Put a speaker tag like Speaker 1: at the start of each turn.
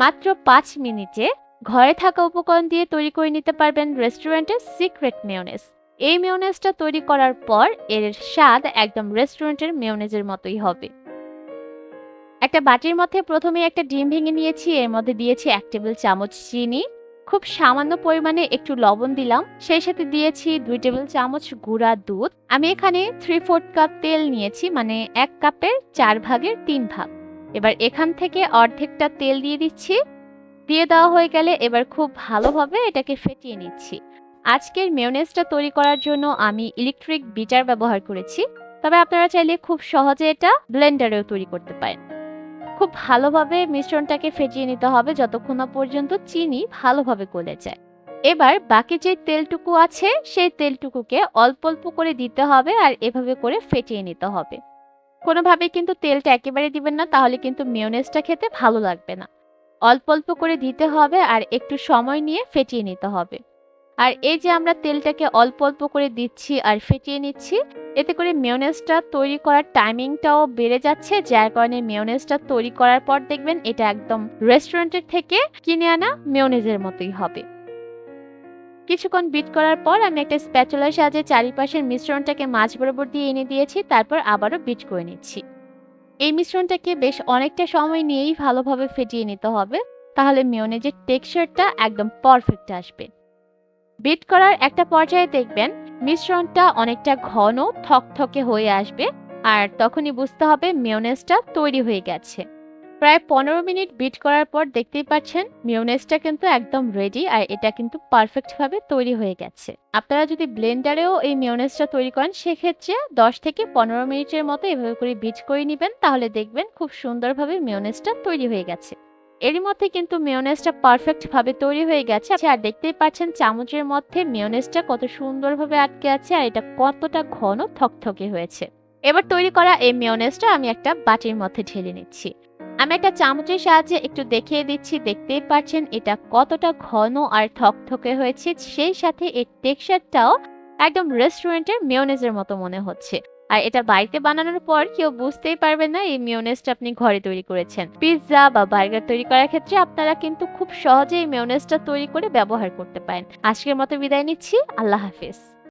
Speaker 1: মাত্র পাঁচ মিনিটে ঘরে থাকা উপকরণ দিয়ে তৈরি করে নিতে পারবেন রেস্টুরেন্টের সিক্রেট মেয়োনেজ এই মেয়োনেজটা তৈরি করার পর এর স্বাদ একদম রেস্টুরেন্টের মেয়োনেজের মতোই হবে। একটা বাটির মধ্যে প্রথমে একটা ডিম ভেঙে নিয়েছি, এর মধ্যে দিয়েছি এক টেবিল চামচ চিনি, খুব সামান্য পরিমাণে একটু লবণ দিলাম, সেই সাথে দিয়েছি দুই টেবিল চামচ গুঁড়া দুধ। আমি এখানে থ্রি ফোর্থ কাপ তেল নিয়েছি মানে এক কাপের চার ভাগের তিন ভাগ। এবার এখান থেকে অর্ধেকটা তেল দিয়ে দিচ্ছি। দিয়ে দেওয়া হয়ে গেলে এবার খুব ভালোভাবে এটাকে ফেটিয়ে নিচ্ছি। আজকের মেয়োনেজটা তৈরি করার জন্য আমি ইলেকট্রিক বিটার ব্যবহার করেছি। তবে আপনারা চাইলে খুব সহজে এটা ব্লেন্ডারেও তৈরি করতে পারেন। খুব ভালোভাবে মিশ্রণটাকে ফেটিয়ে নিতে হবে যতক্ষণ না পর্যন্ত চিনি ভালোভাবে গলে যায়। এবার বাকি যে তেলটুকু আছে, সেই তেলটুকুকে অল্প অল্প করে দিতে হবে আর এভাবে করে ফেটিয়ে নিতে হবে। কোনোভাবে কিন্তু তেলটা একেবারে দিবেন না, তাহলে কিন্তু মেয়োনেজটা খেতে ভালো লাগবে না। অল্প অল্প করে দিতে হবে আর একটু সময় নিয়ে ফেটিয়ে নিতে হবে। আর এই যে আমরা তেলটাকে অল্প অল্প করে দিচ্ছি আর ফেটিয়ে নিচ্ছি, এতে করে মেয়োনেজটা তৈরি করার টাইমিংটাও বেড়ে যাচ্ছে, যার কারণে মেয়োনেজটা তৈরি করার পর দেখবেন এটা একদম রেস্টুরেন্টের থেকে কিনে আনা মেয়োনেজের মতোই হবে। কিছুক্ষণ বিট করার পর আমি একটা স্প্যাচুলার সাহায্যে চারিপাশের মিশ্রণটাকে মাছ বরাবর দিয়ে এনে দিয়েছি, তারপর আবারও বিট করে নিচ্ছি। এই মিশ্রণটাকে বেশ অনেকটা সময় নিয়েই ভালোভাবে ফেটিয়ে নিতে হবে, তাহলে মেয়োনেজের টেক্সচারটা একদম পারফেক্ট আসবে। বিট করার একটা পর্যায়ে দেখবেন, মিশ্রণটা অনেকটা ঘন, থকথকে হয়ে আসবে, আর তখনই বুঝতে হবে মেয়োনেজটা তৈরি হয়ে গেছে। প্রায় পনেরো মিনিট বিট করার পর দেখতেই পাচ্ছেন মিয়োনেজটা কিন্তু একদম রেডি আর এটা কিন্তু পারফেক্ট ভাবে তৈরি হয়ে গেছে। আপনারা যদি ব্লেন্ডারেও এই মিয়োনেজটা তৈরি করেন, সেক্ষেত্রে দশ থেকে পনেরো মিনিটের মতো এভাবে করে বিট করে নেবেন, তাহলে দেখবেন খুব সুন্দরভাবে মিয়োনেজটা তৈরি হয়ে গেছে। এরই মধ্যে কিন্তু মেয়োনেজটা পারফেক্ট ভাবে তৈরি হয়ে গেছে আর দেখতেই পাচ্ছেন চামচের মধ্যে মেয়োনেজটা কত সুন্দরভাবে আটকে আছে আর এটা কতটা ঘন থকথকে হয়েছে। এবার তৈরি করা এই মেয়োনেজটা আমি একটা বাটির মধ্যে ঢেলে নিচ্ছি। আমি একটা চামচের সাহায্যে একটু দেখিয়ে দিচ্ছি, দেখতেই পাচ্ছেন এটা কতটা ঘন আর থকথকে হয়েছে, সেই সাথে এর টেক্সচারটাও একদম রেস্টুরেন্টের মেয়োনেজের মতো মনে হচ্ছে। আর এটা বাড়িতে বানানোর পর কেউ বুঝতেই পারবে না এই মেয়োনেজটা আপনি ঘরে তৈরি করেছেন। পিৎজা বা বার্গার তৈরি করার ক্ষেত্রে আপনারা কিন্তু খুব সহজে এই মেয়োনেজটা তৈরি করে ব্যবহার করতে পারেন। আজকের মতো বিদায় নিচ্ছি, আল্লাহ হাফিজ।